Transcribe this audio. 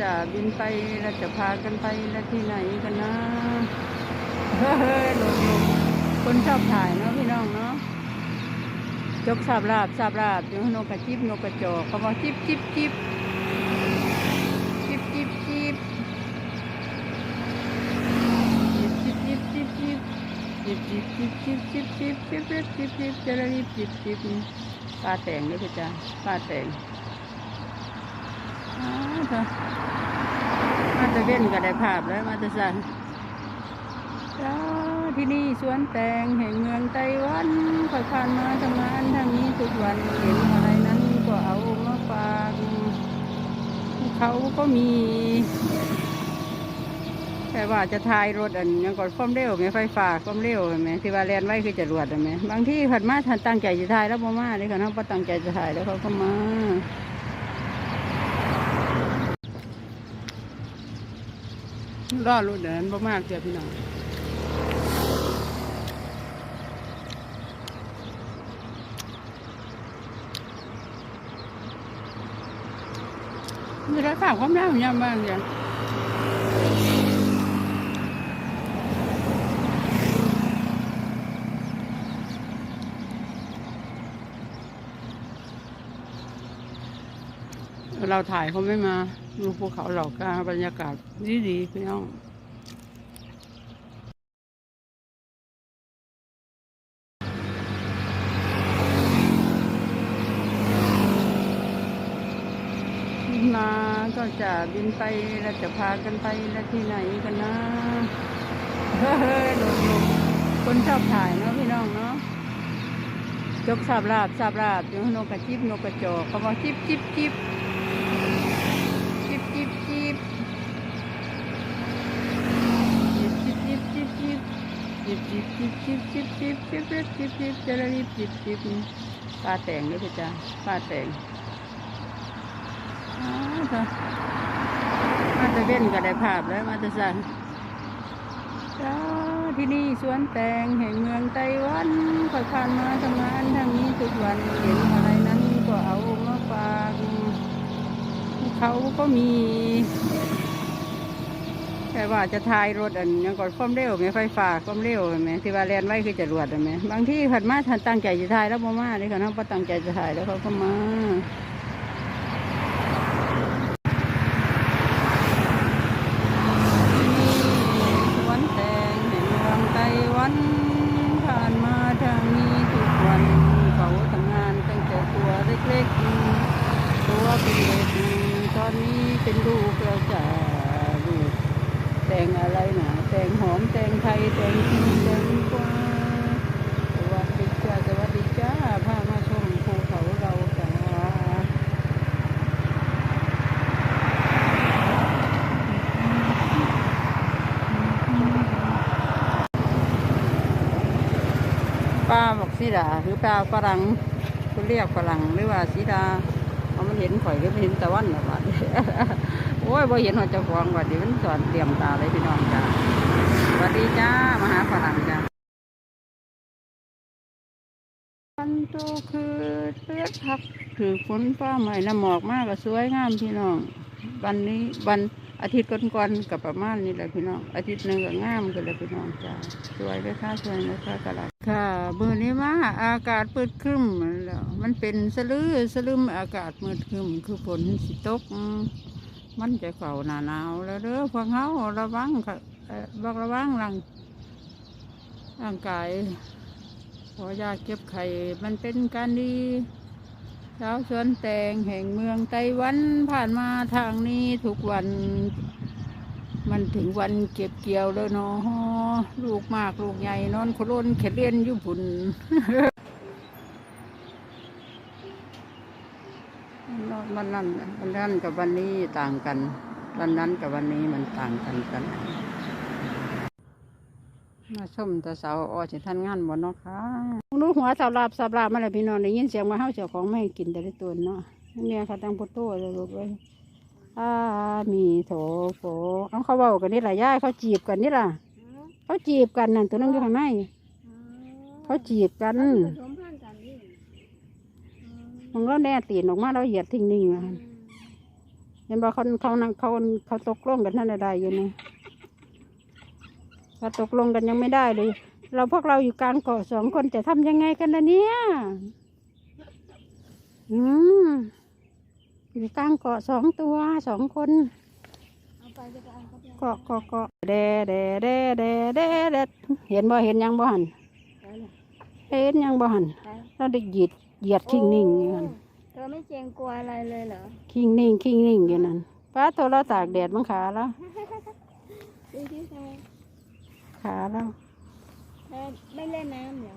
จะบินไปเราจะพากันไปแล้วที่ไหนกันนะเฮ้ยหลงลงคนชอบถ่ายเนาะพี่น้องเนาะจกสาบลาบสาบลาบอยู่นกกระจิบนกกระจอกเขาบอกจิบจิบจิบจิบจิบจิบจิบจิบจิบจิบจิบจิบจิบจิบจิบจิบจิบจิบจิบจะรีบจิบจิบปลาแต่งด้วยพี่จ้าปลาแต่งอ้าวเถอะ มาตะเว้นก็ได้ภาพแล้วมาตะสันที่นี่สวนแตงแห่งเมืองไต้หวันคอยผ่านมาทำงานทางนี้ทุกวันเห็นอะไรนั้นก็เอามาฝากเขาก็มี แต่ว่าจะทายรถอันยังก่อนความเร็วไหมไฟฟ้าความเร็วไหมที่ว่าแลนไว้คือจะรวดเห็นไหมบางที่ผัดมาทันตั้งใจจะทายแล้วบ่มาเลยค่ะน้องพอตั้งใจจะถ่ายแล้วเขาก็มา ล่อรถเดินบ่มากเจ้าพี่น้องมีราคาความยาวยาวบ้างอย่างเราถ่ายเขาไม่มา ดูภูเขาเหล่ากาบรรยากาศดีดีพี่น้องมาก็จะบินไปเราจะพากันไปแล้วที่ไหนกันนะเฮ้ยหลงหลงคนชอบถ่ายเนาะพี่น้องเนาะจกสาบลาบสาบลาบอยู่นกกระจิบนกกระจอกเขาบอกจิบจิบจิบจิบจิบจิบจิบจิบจิบจิบจิ บจิบจิบจิบจิบจิบจิบจิบจิบจิบจะรีบจิบจิบปลาแต่งด้วยพี่จ้าปลาแต่งมาตะเว้นก็ได้ภาพแล้วมาตะสันจ้าที่นี่สวนแตงแห่งเมืองไต้หวันคอยผ่านมาทำงานทางนี้ทุกวันเห็นอะไรนั้นก็เอามาฝากเขาก็มี แต่ว่าจะทายรถอันยังก่อนความเร็วไหมไฟฟ้าความเร็วเห็นไหมที่ว่าแลนไว้คือจะรวดเห็นไหมบางที่ผัดมาทันตั้งใจจะทายแล้วบ่มาเลยค่ะน้องพอตั้งใจจะถ่ายแล้วเขาก็มาสวนแตงแห่งเมืองไตวันผ่านมาทางนี้ทุกวันเขาทำงานตังแต่ตัวเล็กๆตัวเป็นเด็กตอนนี้เป็นลูกแล้วจ้า แตงอะไรนะแตงหอมแตงไทยแตงจีนแตงกวาสวัสดีจ้าสวัสดีจ้าพามาชมภูเขาเราจ้าปลาบอกสีดาหรือปลาฝรั่งคุณเรียกฝรั่งหรือว่าสีดาเอามันเห็นข่อยหรือมันเห็นตะวันหรอวะ โอ้ยบ่เห็นหัวเจ้าของว่าเดี๋ยวมันสอนเตรียมตาเลยพี่น้องจ้าสวัสดีจ้า มหาฝรั่งจ้าวันโตคือเลือดพักถือฝนฟ้าใหม่ละหมอกมากก็สวยงามพี่น้อง วันนี้วันอาทิตย์ก่อนๆกับประมาณนี้แหละพี่น้อง อาทิตย์หนึ่งก็งามกันเลยพี่น้องจ้าสวยเลยค่ะสวยเลยค่ะกระลักค่ะเมื่อนี้มาอากาศเปิดครึ้มแล้วมันเป็นสลือสลืมอากาศมืดครึ้มคือฝนสิตก มันจะเข่าหนาหนาวแล้วเด้อพวกเขาระวังค่ะเออบอกระวังร่างร่างกายขอยาเก็บไข่มันเป็นการดีชาวสวนแตงแห่งเมืองไต้หวันผ่านมาทางนี้ทุกวัน มันถึงวันเก็บเกี่ยวแล้วเนาะลูกมากลูกใหญ่นอนโคลนเข็ดเลียนยู่พุ่น นอน วันนั้นวันนั้นกับวันนี้ต่างกันวันนั้นกับวันนี้มันต่างกันกันมาชมแตะเสาออสิท่านงานบ่เนาะค่ะรู้หัวสาลาบสาลาบมาเลยพี่น้องได้ยินเสียงมาเฮาเจ้าของไม่ให้กินแต่ละตัวเนาะแม่เขาตั้งพุทโธเลยลูกเลยอามีโถโฟเอาเขาเว้ากันนี่ล่ะย่ายเขาจีบกันนี่ล่ะเขาจีบกันนั่นตัวนึงอยู่ข้างในเขาจีบกันผส มพันธุ์กันนี่มันก็แน่ตีนออกมาเราเหยียดทิ้งนิ่งอะเห็นบอกเขาเขานั่งเขาเขาตกลงกันท่านใดอยู่นี่เขาตกลงกันยังไม่ได้เลย เราพวกเราอยู่กลางเกาะสองคนจะทำยังไงกันนะเนี่ย อืมอยู่กลางเกาะสองตัวสองคนเอาไปจะไปเอาเขาไปเกาะเกาะเกาะเดเดเดเดเดเดเห็นบ่เห็นยังบ่หันไปเลยเห็นยังบ่หันไปเราได้เหยียด เหยียดคิงนิ่งอยู่นั่นเธอไม่เกรงกลัวอะไรเลยเหรอคิงนิ่งคิงนิ่งอยู่นั่นป้าตัวเราตากแดดมังขาแล้วดูที่เธอขาแล้ว เธอไม่เล่นน้ำเหรอ